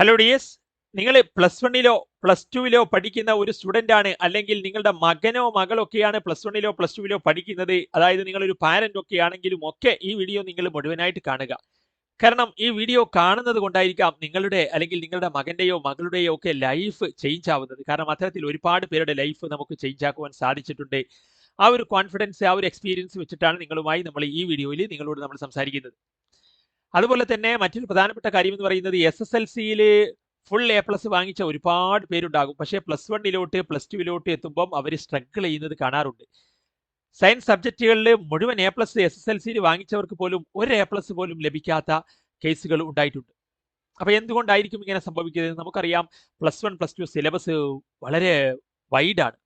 Hello ഡിയസ് നിങ്ങൾ plus വണ്ണിലോ plus ടുവിലോ പഠിക്കുന്ന ഒരു സ്റ്റുഡന്റ് ആണ്. അല്ലെങ്കിൽ നിങ്ങളുടെ മകനോ മകളോ ഒക്കെയാണ് പ്ലസ് വണ്ണിലോ പ്ലസ് ടുവിലോ പഠിക്കുന്നത്. അതായത് നിങ്ങളൊരു പാരന്റ് ഒക്കെ ആണെങ്കിലും ഒക്കെ ഈ വീഡിയോ നിങ്ങൾ മുഴുവനായിട്ട് കാണുക. കാരണം ഈ വീഡിയോ കാണുന്നത് കൊണ്ടായിരിക്കാം നിങ്ങളുടെ അല്ലെങ്കിൽ നിങ്ങളുടെ മകന്റെയോ മകളുടെയോ ഒക്കെ ലൈഫ് ചേഞ്ച് ആവുന്നത്. കാരണം അത്തരത്തിൽ ഒരുപാട് പേരുടെ ലൈഫ് നമുക്ക് ചേഞ്ച് ആക്കുവാൻ സാധിച്ചിട്ടുണ്ട്. ആ ഒരു കോൺഫിഡൻസ് ആ ഒരു എക്സ്പീരിയൻസ് വെച്ചിട്ടാണ് നിങ്ങളുമായി നമ്മൾ ഈ വീഡിയോയിൽ നിങ്ങളോട് നമ്മൾ സംസാരിക്കുന്നത്. അതുപോലെ തന്നെ മറ്റൊരു പ്രധാനപ്പെട്ട കാര്യം എന്ന് പറയുന്നത് എസ് എസ് എൽ സിയിൽ ഫുൾ എ പ്ലസ് വാങ്ങിച്ച ഒരുപാട് പേരുണ്ടാകും. പക്ഷേ പ്ലസ് വണ്ണിലോട്ട് പ്ലസ് ടുവിലോട്ട് എത്തുമ്പം അവർ സ്ട്രഗിൾ ചെയ്യുന്നത് കാണാറുണ്ട്. സയൻസ് സബ്ജക്റ്റുകളിൽ മുഴുവൻ A plus S S L സിയിൽ വാങ്ങിച്ചവർക്ക് പോലും ഒരു എ പ്ലസ് പോലും ലഭിക്കാത്ത കേസുകൾ ഉണ്ടായിട്ടുണ്ട്. അപ്പോൾ എന്തുകൊണ്ടായിരിക്കും ഇങ്ങനെ സംഭവിക്കുന്നത്? നമുക്കറിയാം plus one plus two syllabus വളരെ വൈഡാണ്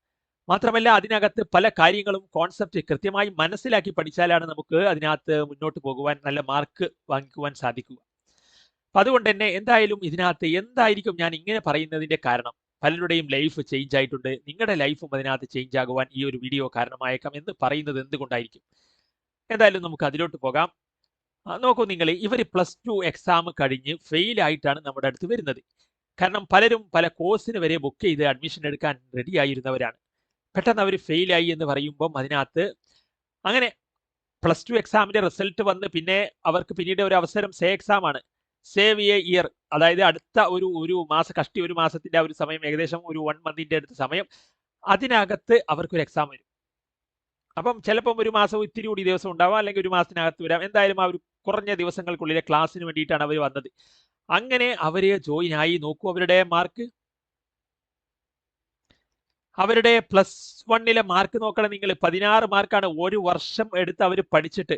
മാത്രമല്ല അതിനകത്ത് പല കാര്യങ്ങളും കോൺസെപ്റ്റ് കൃത്യമായി മനസ്സിലാക്കി പഠിച്ചാലാണ് നമുക്ക് അതിനകത്ത് മുന്നോട്ട് പോകുവാൻ നല്ല മാർക്ക് വാങ്ങിക്കുവാൻ സാധിക്കുക. അപ്പൊ അതുകൊണ്ട് തന്നെ എന്തായാലും ഇതിനകത്ത് എന്തായിരിക്കും ഞാൻ ഇങ്ങനെ പറയുന്നതിന്റെ കാരണം പലരുടെയും ലൈഫ് ചേഞ്ച് ആയിട്ടുണ്ട്. നിങ്ങളുടെ ലൈഫും അതിനകത്ത് ചേഞ്ച് ആകുവാൻ ഈ ഒരു വീഡിയോ കാരണമായേക്കാം എന്ന് പറയുന്നത് എന്തുകൊണ്ടായിരിക്കും? എന്തായാലും നമുക്ക് അതിലോട്ട് പോകാം. നോക്കൂ നിങ്ങൾ ഇവർ പ്ലസ് ടു എക്സാം കഴിഞ്ഞ് ഫെയിൽ ആയിട്ടാണ് നമ്മുടെ അടുത്ത് വരുന്നത്. കാരണം പലരും പല കോഴ്സിന് വരെ ബുക്ക് ചെയ്ത് അഡ്മിഷൻ എടുക്കാൻ റെഡി ആയിരുന്നവരാണ്. പെട്ടെന്ന് അവർ ഫെയിലായി എന്ന് പറയുമ്പം അതിനകത്ത് അങ്ങനെ പ്ലസ് ടു എക്സാമിന്റെ റിസൾട്ട് വന്ന് പിന്നെ അവർക്ക് പിന്നീട് ഒരു അവസരം സേ എക്സാമാണ് സേവ് എ ഇയർ. അതായത് അടുത്ത ഒരു ഒരു മാസ കഷ്ടി ഒരു മാസത്തിന്റെ ഒരു സമയം ഏകദേശം ഒരു വൺ മന്തിന്റെ അടുത്ത സമയം അതിനകത്ത് അവർക്കൊരു എക്സാം വരും. അപ്പം ചിലപ്പം ഒരു മാസം ഇത്തിരി കൂടി ദിവസം ഉണ്ടാവാം അല്ലെങ്കിൽ ഒരു മാസത്തിനകത്ത് വരാം. എന്തായാലും ആ ഒരു കുറഞ്ഞ ദിവസങ്ങൾക്കുള്ളിലെ ക്ലാസ്സിന് വേണ്ടിയിട്ടാണ് അവർ വന്നത്. അങ്ങനെ അവർ ജോയിൻ ആയി. നോക്കൂ അവരുടെ മാർക്ക് അവരുടെ പ്ലസ് വണ്ണിലെ മാർക്ക് നോക്കണം നിങ്ങൾ. പതിനാറ് മാർക്കാണ് ഒരു വർഷം എടുത്ത് അവർ പഠിച്ചിട്ട്.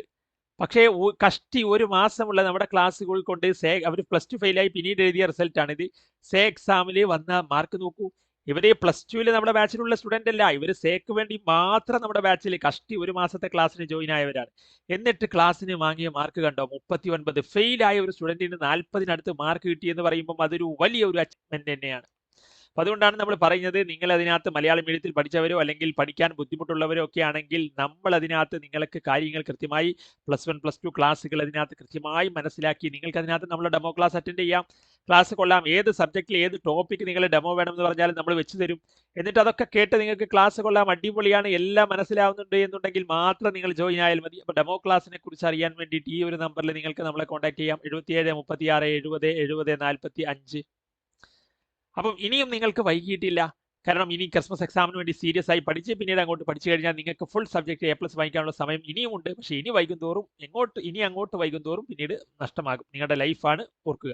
പക്ഷേ കഷ്ടി ഒരു മാസമുള്ള നമ്മുടെ ക്ലാസ്സുകൾ കൊണ്ട് സേ അവർ പ്ലസ് ടു ഫെയിലായി പിന്നീട് എഴുതിയ റിസൾട്ടാണ് ഇത്. സേ എക്സാമിൽ വന്ന മാർക്ക് നോക്കൂ. ഇവർ പ്ലസ് ടുവിൽ നമ്മുടെ ബാച്ചിലുള്ള സ്റ്റുഡന്റ് അല്ല. ഇവർ സേക്ക് വേണ്ടി മാത്രം നമ്മുടെ ബാച്ചിൽ കഷ്ടി ഒരു മാസത്തെ ക്ലാസ്സിന് ജോയിൻ ആയവരാണ്. എന്നിട്ട് ക്ലാസ്സിന് വാങ്ങിയ മാർക്ക് കണ്ടോ? മുപ്പത്തി ഒൻപത് ഫെയിലായ ഒരു സ്റ്റുഡന്റിന് നാൽപ്പതിനടുത്ത് മാർക്ക് കിട്ടിയെന്ന് പറയുമ്പോൾ അതൊരു വലിയ ഒരു അച്ചീവ്മെന്റ് തന്നെയാണ്. അപ്പൊ അതുകൊണ്ടാണ് നമ്മൾ പറയുന്നത് നിങ്ങൾ അതിനകത്ത് മലയാളം മീഡിയത്തിൽ പഠിച്ചവരോ അല്ലെങ്കിൽ പഠിക്കാൻ ബുദ്ധിമുട്ടുള്ളവരോ ഒക്കെ ആണെങ്കിൽ നമ്മൾ അതിനകത്ത് നിങ്ങൾക്ക് കാര്യങ്ങൾ കൃത്യമായി പ്ലസ് വൺ പ്ലസ് ടു ക്ലാസ്സുകൾ അതിനകത്ത് കൃത്യമായി മനസ്സിലാക്കി നിങ്ങൾക്ക് അതിനകത്ത് നമ്മൾ ഡെമോ ക്ലാസ് അറ്റൻഡ് ചെയ്യാം. ക്ലാസ് കൊള്ളാം. ഏത് സബ്ജക്റ്റിൽ ഏത് ടോപ്പിക്ക് നിങ്ങൾ ഡെമോ വേണമെന്ന് പറഞ്ഞാൽ നമ്മൾ വെച്ച് തരും. എന്നിട്ട് അതൊക്കെ കേട്ട് നിങ്ങൾക്ക് ക്ലാസ് കൊള്ളാം. അടിപൊളിയാണ്. എല്ലാം മനസ്സിലാവുന്നുണ്ട് എന്നുണ്ടെങ്കിൽ മാത്രം നിങ്ങൾ ജോയിൻ ആയാൽ മതി. അപ്പോൾ ഡെമോ ക്ലാസ്സിനെ കുറിച്ച് അറിയാൻ വേണ്ടിയിട്ട് ഈ ഒരു നമ്പറിൽ നിങ്ങൾക്ക് നമ്മളെ കോൺടാക്ട് ചെയ്യാം. എഴുപത്തിയേഴ് മുപ്പത്തി ആറ് എഴുപത് എഴുപത് നാൽപ്പത്തി അഞ്ച് അപ്പം ഇനിയും നിങ്ങൾക്ക് വൈകിയിട്ടില്ല. കാരണം ഇനി ക്രിസ്മസ് എക്സാമിന് വേണ്ടി സീരിയസ് ആയി പഠിച്ച് പിന്നീട് അങ്ങോട്ട് പഠിച്ചു കഴിഞ്ഞാൽ നിങ്ങൾക്ക് ഫുൾ സബ്ജക്റ്റ് എ പ്ലസ് വാങ്ങിക്കാനുള്ള സമയം ഇനിയും ഉണ്ട്. പക്ഷേ ഇനി വൈകും തോറും എങ്ങോട്ട് ഇനി അങ്ങോട്ട് വൈകും തോറും പിന്നീട് നഷ്ടമാകും. നിങ്ങളുടെ ലൈഫാണ് ഓർക്കുക.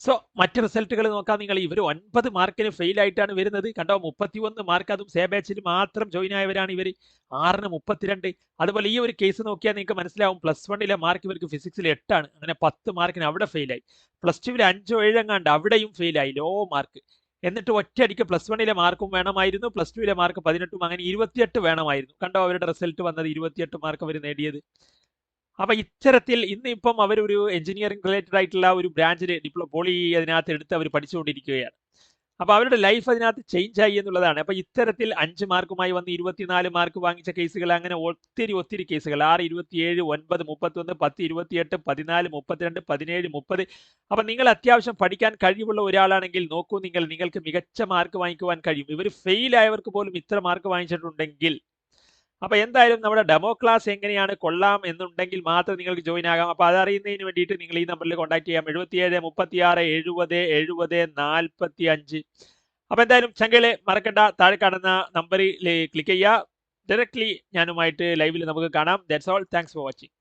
സോ മറ്റ് റിസൾട്ടുകൾ നോക്കാം. നിങ്ങൾ ഇവർ ഒൻപത് മാർക്കിന് ഫെയിൽ ആയിട്ടാണ് വരുന്നത്. കണ്ടോ? മുപ്പത്തിയൊന്ന് മാർക്ക് അതും സേ ബാച്ചിൽ മാത്രം ജോയിൻ ആയവരാണ് ഇവർ ആറിന് മുപ്പത്തിരണ്ട്. അതുപോലെ ഈ ഒരു കേസ് നോക്കിയാൽ നിങ്ങൾക്ക് മനസ്സിലാവും. പ്ലസ് വണ്ണിലെ മാർക്ക് ഇവർക്ക് ഫിസിക്സിൽ എട്ടാണ്. അങ്ങനെ പത്ത് മാർക്കിന് അവിടെ ഫെയിലായി പ്ലസ് ടുവിൽ അഞ്ചോ ഏഴെങ്ങാണ്ട് അവിടെയും ഫെയിലായി ലോ മാർക്ക് എന്നിട്ട് ഒറ്റയടിക്ക് പ്ലസ് വണ്ണിലെ മാർക്കും വേണമായിരുന്നു. പ്ലസ് ടുവിലെ മാർക്ക് പതിനെട്ടും അങ്ങനെ ഇരുപത്തിയെട്ട് വേണമായിരുന്നു. കണ്ടോ? അവരുടെ റിസൾട്ട് വന്നത് ഇരുപത്തിയെട്ട് മാർക്ക് അവർ നേടിയത്. അപ്പൊ ഇത്തരത്തിൽ ഇന്നിപ്പം അവരൊരു എഞ്ചിനീയറിംഗ് റിലേറ്റഡ് ആയിട്ടുള്ള ഒരു ബ്രാഞ്ചിൽ ഡിപ്ലോ പോളി അതിനകത്ത് എടുത്ത് അവർ പഠിച്ചുകൊണ്ടിരിക്കുകയാണ്. അപ്പൊ അവരുടെ ലൈഫ് അതിനകത്ത് ചേഞ്ച് ആയി എന്നുള്ളതാണ്. അപ്പൊ ഇത്തരത്തിൽ അഞ്ച് മാർക്കുമായി വന്ന് ഇരുപത്തിനാല് മാർക്ക് വാങ്ങിച്ച കേസുകൾ അങ്ങനെ ഒത്തിരി ഒത്തിരി കേസുകൾ ആറ് ഇരുപത്തിയേഴ് ഒൻപത് മുപ്പത്തൊന്ന് പത്ത് ഇരുപത്തിയെട്ട് പതിനാല് മുപ്പത്തിരണ്ട് പതിനേഴ് മുപ്പത്. അപ്പൊ നിങ്ങൾ അത്യാവശ്യം പഠിക്കാൻ കഴിവുള്ള ഒരാളാണെങ്കിൽ നോക്കൂ നിങ്ങൾ നിങ്ങൾക്ക് മികച്ച മാർക്ക് വാങ്ങിക്കുവാൻ കഴിയും. ഇവർ ഫെയിൽ ആയവർക്ക് പോലും ഇത്ര മാർക്ക് വാങ്ങിച്ചിട്ടുണ്ടെങ്കിൽ അപ്പൊ എന്തായാലും നമ്മുടെ ഡെമോ ക്ലാസ് എങ്ങനെയാണ് കൊള്ളാം എന്നുണ്ടെങ്കിൽ മാത്രം നിങ്ങൾക്ക് ജോയിൻ ആകാം. അപ്പൊ അതറിയുന്നതിന് വേണ്ടിയിട്ട് നിങ്ങൾ ഈ നമ്പറിൽ കോൺടാക്ട് ചെയ്യാം. എഴുപത്തിയേഴ് മുപ്പത്തിയാറ് എഴുപത് എഴുപത് നാൽപ്പത്തി അഞ്ച് അപ്പൊ എന്തായാലും ചങ്കയിലെ മറക്കണ്ട. താഴെ കാണുന്ന നമ്പറിൽ ക്ലിക്ക് ചെയ്യുക. ഡയറക്ട്ലി ഞാനുമായിട്ട് ലൈവിൽ നമുക്ക് കാണാം. That's all thanks for watching